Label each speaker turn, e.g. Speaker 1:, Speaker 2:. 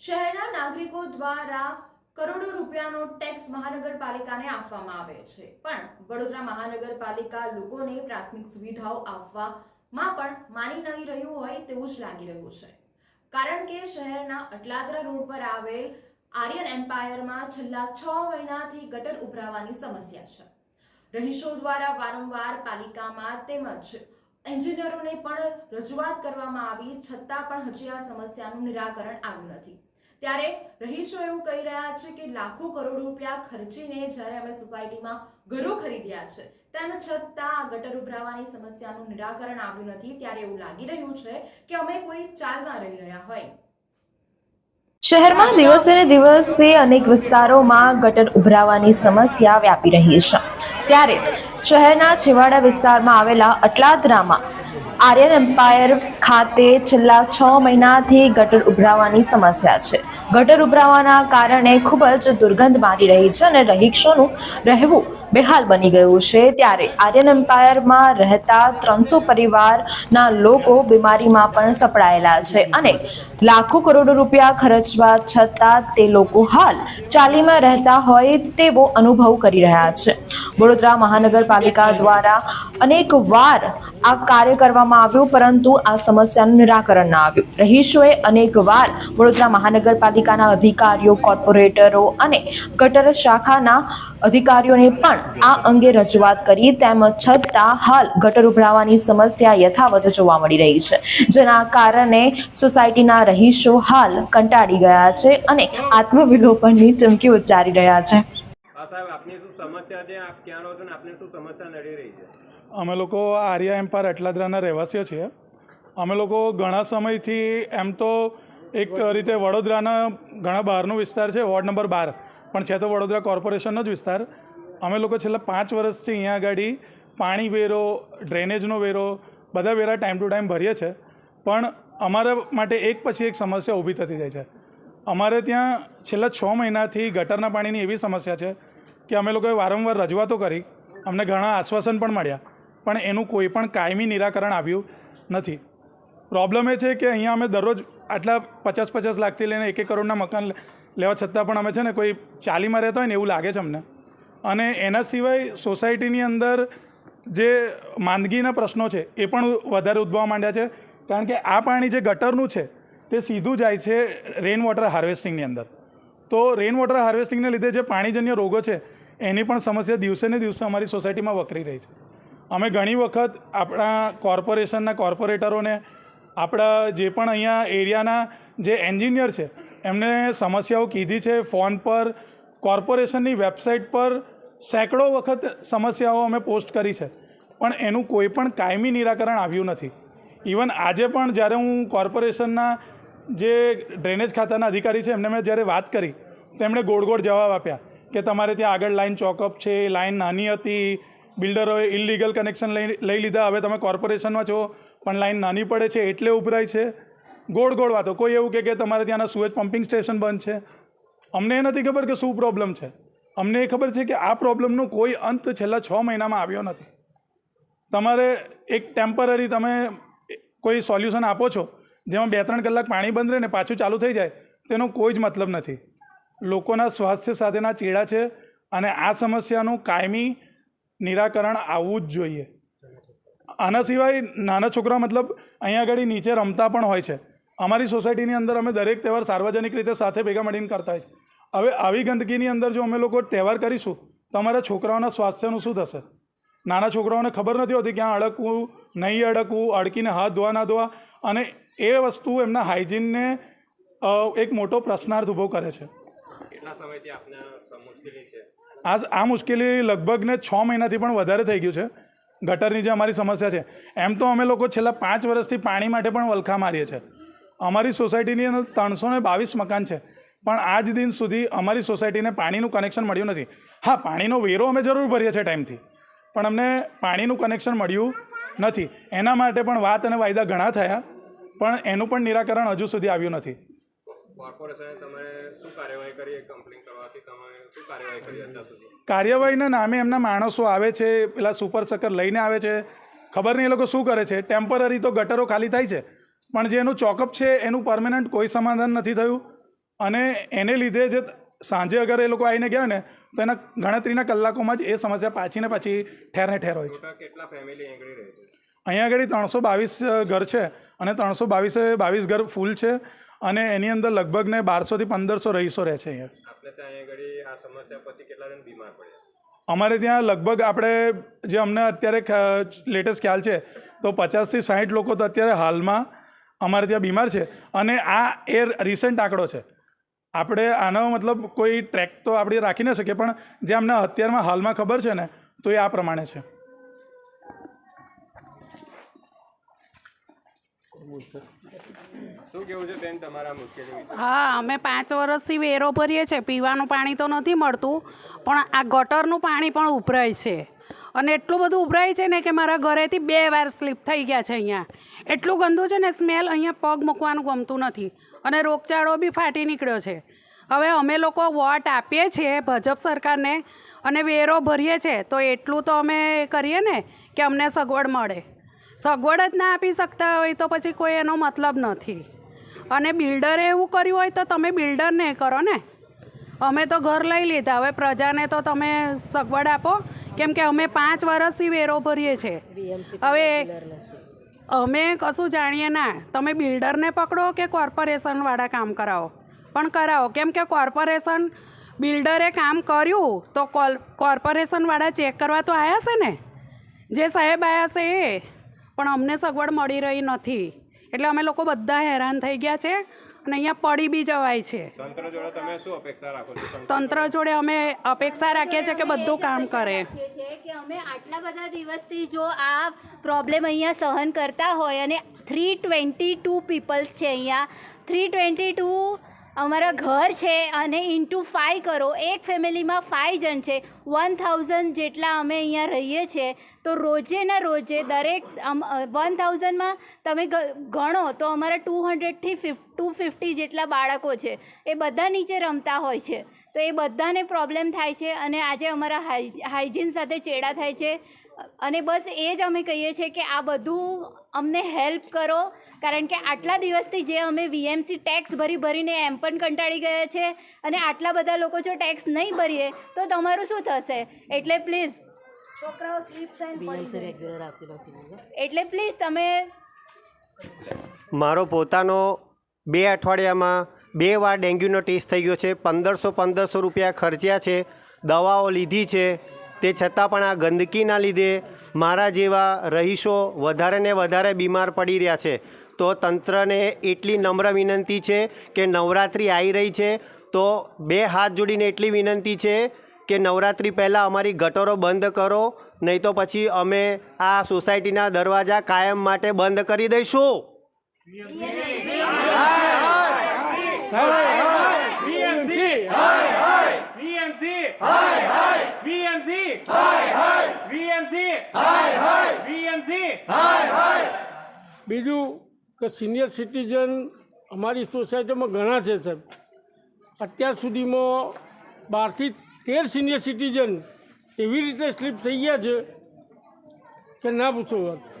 Speaker 1: શહેરના નાગરિકો દ્વારા કરોડો રૂપિયાનો ટેક્સ મહાનગરપાલિકાને આપવામાં આવે છે. પણ વડોદરા મહાનગરપાલિકા લોકોને પ્રાથમિક સુવિધાઓ આપવામાં પણ માની નહીં રહ્યું હોય તેવું જ લાગી રહ્યું છે. કારણ કે શહેરના અટલાદરા રોડ પર આવેલ આર્યન એમ્પાયરમાં છેલ્લા છ મહિનાથી ગટર ઉભરાવાની સમસ્યા છે. રહીશો દ્વારા વારંવાર પાલિકામાં તેમજ એન્જિનિયરોને પણ રજૂઆત કરવામાં આવી, છતાં પણ હજી આ સમસ્યાનું નિરાકરણ આવ્યું નથી. ત્યારે રહીશો એવું કહી રહ્યા છે કે લાખો કરોડ રૂપિયા ખર્ચીને જ્યારે અમે સોસાયટીમાં ઘરો ખરીદ્યા છે, તેમ છતાં ગટર ઉભરાવાની સમસ્યાનું નિરાકરણ આવ્યું નથી, ત્યારે એવું લાગી રહ્યું છે કે અમે કોઈ ચાલમાં રહી રહ્યા હોય. શહેરમાં દિવસે ને દિવસે અનેક વિસ્તારોમાં ગટર ઉભરાવાની સમસ્યા વ્યાપી રહી છે. ત્યારે શહેરના છેવાડા વિસ્તારમાં આવેલા અટલાદરામાં આર્યન એમ્પાયર ખાતે છેલ્લા છ મહિનાથી ગટર ઉભરાવાની સમસ્યા છે. ગટર ઉભરાવાના કારણે ખૂબ જ દુર્ગંધ મારી રહી છે અને રહીશોનું રહેવું બેહાલ બની ગયું છે. ત્યારે આર્યન એમ્પાયરમાં રહેતા ત્રણસો પરિવારના લોકો બીમારીમાં પણ સપડાયેલા છે અને લાખો કરોડો રૂપિયા ખર્ચવા છતાં તે લોકો હાલ ચાલીમાં રહેતા હોય તેવો અનુભવ કરી રહ્યા છે. વડોદરા મહાનગરપાલિકા દ્વારા અનેક વાર આ કાર્ય કરવામાં આવ્યું, પરંતુ આ સમસ્યાનું નિરાકરણ ન આવ્યું. રહીશોએ અનેક વાર વડોદરા મહાનગરપાલિકાના અધિકારીઓ, કોર્પોરેટરો અને ગટર શાખાના અધિકારીઓને પણ આ અંગે રજૂઆત કરી, તેમ છતાં હાલ ગટર ઉભરાવાની સમસ્યા યથાવત જોવા મળી રહી છે. જેના કારણે સોસાયટીના રહીશો હાલ કંટાળી ગયા છે અને આત્મવિલોપનની ચમકી ઉચ્ચારી રહ્યા છે.
Speaker 2: સાહેબ, આપની શું સમસ્યા છે? આપ ક્યાં રહો છો ને આપને શું સમસ્યા નડી રહી છે?
Speaker 3: અમે લોકો આર્યા એમ્પાયર અટલાદરાના રહેવાસીઓ છીએ. અમે લોકો ઘણા સમયથી એમ તો એક રીતે વડોદરાના ઘણા બહારનો વિસ્તાર છે, વોર્ડ નંબર બાર. પણ છે તો વડોદરા કોર્પોરેશનનો જ વિસ્તાર. અમે લોકો છેલ્લા પાંચ વર્ષથી અહીંયા આગળ પાણી વેરો, ડ્રેનેજનો વેરો, બધા વેરા ટાઈમ ટુ ટાઈમ ભરીએ છીએ પણ અમારા માટે એક પછી એક સમસ્યા ઊભી થતી જાય છે. અમારે ત્યાં છેલ્લા છ મહિનાથી ગટરના પાણીની એવી સમસ્યા છે કે અમે લોકોએ વારંવાર રજૂઆતો કરી. અમને ઘણા આશ્વાસન પણ મળ્યા. પણ એનું કોઈ પણ કાયમી નિરાકરણ આવ્યું નથી. પ્રોબ્લેમ એ છે કે અહીંયા અમે દરરોજ આટલા પચાસ પચાસ લાખથી લઈને એક એક કરોડના મકાન લેવા છતાં પણ અમે છે ને કોઈ ચાલીમાં રહેતા હોય ને એવું લાગે છે અમને. અને એના સિવાય સોસાયટીની અંદર જે માંદગીના પ્રશ્નો છે એ પણ વધારે ઉદ્ભવવા માંડ્યા છે. કારણ કે આ પાણી જે ગટરનું છે તે સીધું જાય છે રેન વોટર હાર્વેસ્ટિંગની અંદર. તો રેઇન વોટર હાર્વેસ્ટિંગને લીધે જે પાણીજન્ય રોગો છે એની પણ સમસ્યા દિવસે ને દિવસે અમારી સોસાયટીમાં વકરી રહી છે. અમે ઘણી વખત આપણા કોર્પોરેશનના કોર્પોરેટરોને આપણા જે પણ અહીંયા એરિયાના જે એન્જિનિયર છે, એમને સમસ્યાઓ કીધી છે ફોન પર, કોર્પોરેશનની વેબસાઇટ પર સેંકડો વખત સમસ્યાઓ અમે પોસ્ટ કરી છે. પણ એનું કોઈ પણ કાયમી નિરાકરણ આવ્યું નથી. ઇવન આજે પણ જ્યારે હું કોર્પોરેશનના જે ડ્રેનેજ ખાતાના અધિકારી છે, એમને મેં જ્યારે વાત કરી તેમણે ગોળ ગોળ જવાબ આપ્યા કે તમારે ત્યાં આગળ લાઇન ચોકઅપ છે લાઇન નાની હતી બિલ્ડરોએ ઇલીગલ કનેક્શન લઈ લઈ લીધા. હવે તમે કોર્પોરેશનમાં છો, પણ લાઈન નાની પડે છે, એટલે ઉભરાય છે. ગોળ ગોળ વાતો. કોઈ એવું કે તમારે ત્યાંના સુએજ પમ્પિંગ સ્ટેશન બંધ છે. અમને એ નથી ખબર કે શું પ્રોબ્લેમ છે. અમને એ ખબર છે કે આ પ્રોબ્લેમનો કોઈ અંત છેલ્લા છ મહિનામાં આવ્યો નથી. તમારે એક ટેમ્પરરી તમે કોઈ સોલ્યુશન આપો છો, જેમાં બે ત્રણ કલાક પાણી બંધ રહે ને પાછું ચાલુ થઈ જાય, તેનો કોઈ જ મતલબ નથી. લોકોના સ્વાસ્થ્ય સાથેના ચેડા છે અને આ સમસ્યાનું કાયમી નિરાકરણ આવવું જ જોઈએ. આના સિવાય નાના છોકરા મતલબ અહીંયા આગળ નીચે રમતા પણ હોય છે. અમારી સોસાયટીની અંદર અમે દરેક તહેવાર સાર્વજનિક રીતે સાથે ભેગા મળીને કરતા હોય હવે આવી ગંદકીની અંદર જો અમે લોકો તહેવાર કરીશું, તો અમારા છોકરાઓના સ્વાસ્થ્યનું શું થશે? નાના છોકરાઓને ખબર નથી હોતી ક્યાં અડકવું, નહીં અડકવું, અડકીને હાથ ધોવા, ના ધોવા. અને એ વસ્તુ એમના હાઇજીનને એક મોટો પ્રશ્નાર્થ ઊભો કરે છે.
Speaker 2: સમયથી આપને છે?
Speaker 3: આ આ મુશ્કેલી લગભગને છ મહિનાથી પણ વધારે થઈ ગયું છે. ગટરની જે અમારી સમસ્યા છે, એમ તો અમે લોકો છેલ્લા પાંચ વર્ષથી પાણી માટે પણ વલખા મારીએ છીએ. અમારી સોસાયટીની અંદર ત્રણસો ને બાવીસ મકાન છે, પણ આજ દિન સુધી અમારી સોસાયટીને પાણીનું કનેક્શન મળ્યું નથી. હા, પાણીનો વેરો અમે જરૂર ભરીએ છીએ ટાઈમથી, પણ અમને પાણીનું કનેક્શન મળ્યું નથી. એના માટે પણ વાત અને વાયદા ઘણા થયા, પણ એનું પણ નિરાકરણ હજુ સુધી આવ્યું નથી.
Speaker 2: કોર્પોરેશને તમે શું કાર્યવાહી કરી? કમ્પ્લેન કરવાથી તમે શું કાર્યવાહી કરી અત્યાર સુધી?
Speaker 3: કાર્યવાહીના નામે એમના માણસો આવે છે પેલા સુપર સકર લઈને આવે છે. ખબર નહીં એ લોકો શું કરે છે? ટેમ્પરરી તો ગટરો ખાલી થાય છે. પણ જે એનું ચોકઅપ છે એનું પરમેનન્ટ કોઈ સમાધાન નથી થયું. અને એને લીધે જે સાંજે અગર એ લોકો આવીને ગયા ને તો એના ગણતરીના કલાકોમાં જ એ સમસ્યા પાછી ને પાછી ઠેરને ઠેર હોય છે.
Speaker 2: કેટલા ફેમિલી આગળ રહે છે?
Speaker 3: અહીંયા આગળ ત્રણસો બાવીસ ઘર છે. અને ત્રણસો બાવીસે બાવીસ ઘર ફૂલ છે. અને એની અંદર લગભગ ને બારસોથી પંદરસો રહીશો રહે છે અહીંયા. અમારે ત્યાં લગભગ આપણે જે અમને અત્યારે લેટેસ્ટ ખ્યાલ છે તો પચાસથી સાઠ લોકો તો અત્યારે હાલમાં અમારે ત્યાં બીમાર છે. અને આ એ રિસેન્ટ આંકડો છે. આપણે આનો મતલબ કોઈ ટ્રેક તો આપણે રાખી ન શકીએ પણ જે અમને અત્યારમાં હાલમાં ખબર છે ને તો એ આ પ્રમાણે છે.
Speaker 4: હા, અમે પાંચ વર્ષથી વેરો ભરીએ છીએ. પીવાનું પાણી તો નથી મળતું, પણ આ ગટરનું પાણી પણ ઉભરાય છે. અને એટલું બધું ઉભરાય છે ને કે મારા ઘરેથી બે વાર સ્લીપ થઈ ગયા છે અહીંયા. એટલું ગંદુ છે ને, સ્મેલ અહીંયા પગ મૂકવાનું ગમતું નથી. અને રોગચાળો બી ફાટી નીકળ્યો છે. હવે અમે લોકો વોટ આપીએ છીએ ભાજપ સરકારને અને વેરો ભરીએ છીએ. તો એટલું તો અમે કરીએ ને કે અમને સગવડ મળે. સગવડ જ ના આપી શકતા હોય તો પછી કોઈ એનો મતલબ નથી. અને બિલ્ડરે એવું કર્યું હોય તો તમે બિલ્ડરને કરો ને. અમે તો ઘર લઈ લીધા. હવે પ્રજાને તો તમે સગવડ આપો. કેમ કે અમે પાંચ વર્ષથી વેરો ભરીએ છીએ હવે અમે કશું જાણીએ ના. તમે બિલ્ડરને પકડો કે કોર્પોરેશનવાળા કામ કરાવો? પણ કરાવો. કેમ કે કોર્પોરેશન બિલ્ડરે કામ કર્યું તો કોલ કોર્પોરેશનવાળા ચેક કરવા તો આવ્યા છે ને? જે સાહેબ આવ્યા છે એ. પણ અમને સગવડ મળી રહી નથી. એટલે અમે લોકો બધા હેરાન થઈ ગયા છે અને અહીંયા પડી બી જવાય છે.
Speaker 2: તંત્ર જોડે તમે શું અપેક્ષા રાખો છો? તંત્ર
Speaker 4: તંત્ર જોડે? અમે અપેક્ષા રાખીએ છીએ કે બધું કામ કરે.
Speaker 5: કે અમે આટલા બધા દિવસથી જો આ પ્રોબ્લેમ અહીંયા સહન કરતા હોય અને થ્રી ટ્વેન્ટી ટુ પીપલ્સ છે અહીંયા. થ્રી ટ્વેન્ટી ટુ અમારા ઘર છે અને ઇન્ટુ ફાઇવ કરો. એક ફેમિલીમાં ફાઇવ જણ છે. વન થાઉઝન્ડ જેટલા અમે અહીંયા રહીએ છીએ. તો રોજે ને રોજે દરેક વન થાઉઝન્ડમાં તમે ગણો તો અમારા ટુ હંડ્રેડથી ફિફ ટુ ફિફ્ટી જેટલા બાળકો છે એ બધા નીચે રમતા હોય છે. તો એ બધાને પ્રોબ્લેમ થાય છે અને આજે અમારા હાઈ હાઇજીન સાથે ચેડા થાય છે. અને બસ એ જ અમે કહીએ છીએ કે આ બધું અમને હેલ્પ કરો કારણ કે આટલા દિવસથી જે અમે વીએમસી ટેક્સ ભરી ભરીને એમ પણ કંટાળી ગયા છે અને આટલા બધા લોકો જો ટેક્સ નહીં ભરીએ તો તમારું શું થશે? એટલે પ્લીઝ છોકરાઓ સ્લીપ થઈને એટલે પ્લીઝ તમે
Speaker 6: મારો પોતાનો બે અઠવાડિયામાં બે વાર ડેન્ગ્યુનો ટેસ્ટ થઈ ગયો છે. પંદરસો પંદરસો રૂપિયા ખર્ચ્યા છે. દવાઓ લીધી છે. તે છતાં પણ આ ગંદકીના લીધે મારા જેવા રહીશો વધારે ને વધારે બીમાર પડી રહ્યા છે. તો તંત્રને એટલી નમ્ર વિનંતી છે કે નવરાત્રિ આવી રહી છે. તો બે હાથ જોડીને એટલી વિનંતી છે કે નવરાત્રિ પહેલાં અમારી ગટરો બંધ કરો, નહીં તો પછી અમે આ સોસાયટીના દરવાજા કાયમ માટે બંધ કરી દઈશું.
Speaker 7: બીજું કે સિનિયર સિટીઝન અમારી સોસાયટીમાં ઘણા છે સાહેબ. અત્યાર સુધીમાં બારથી તેર સિનિયર સિટીઝન એવી રીતે સ્લીપ થઈ ગયા છે કે ના પૂછો વાત.